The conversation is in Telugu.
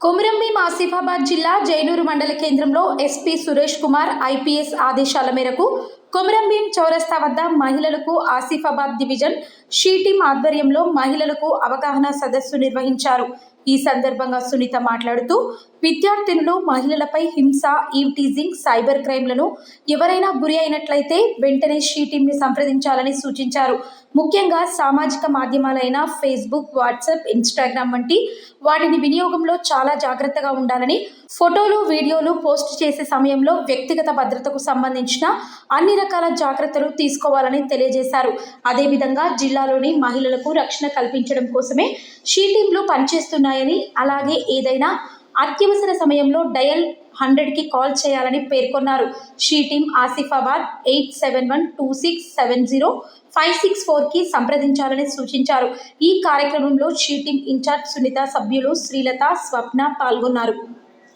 కొమురంభీం ఆసిఫాబాద్ జిల్లా జైనూరు మండల కేంద్రంలో ఎస్పీ సురేష్ కుమార్ ఐపీఎస్ ఆదేశాల మేరకు కొమురంభీం చౌరస్తా వద్ద మహిళలకు ఆసిఫాబాద్ డివిజన్ షీ టీం ఆధ్వర్యంలో మహిళలకు అవగాహన సదస్సు నిర్వహించారు. ఈ సందర్భంగా సునీత మాట్లాడుతూ విద్యార్థినులు మహిళలపై హింస ఈవ్టీజింగ్ సైబర్ క్రైమ్లను ఎవరైనా గురి అయినట్లయితే వెంటనే షీ టీంని సంప్రదించాలని సూచించారు. ముఖ్యంగా సామాజిక మాధ్యమాలైన ఫేస్బుక్ వాట్సాప్ ఇన్స్టాగ్రామ్ వంటి వాటిని వినియోగంలో చాలా జాగ్రత్తగా ఉండాలని ఫోటోలు వీడియోలు పోస్ట్ చేసే సమయంలో వ్యక్తిగత భద్రతకు సంబంధించిన అన్ని రకాల జాగ్రత్తలు తీసుకోవాలని తెలియజేశారు. అదేవిధంగా జిల్లాలోని మహిళలకు రక్షణ కల్పించడం కోసమే షీ టీంలు ఉన్నాయని అలాగే ఏదైనా అత్యవసర సమయంలో డయల్ హండ్రెడ్కి కాల్ చేయాలని పేర్కొన్నారు. She team Asifabad eight seven one two six seven zero five six ఫోర్కి సంప్రదించాలని సూచించారు. ఈ కార్యక్రమంలో షీ టీమ్ ఇన్ఛార్జ్ సునీత సభ్యులు శ్రీలత స్వప్న పాల్గొన్నారు.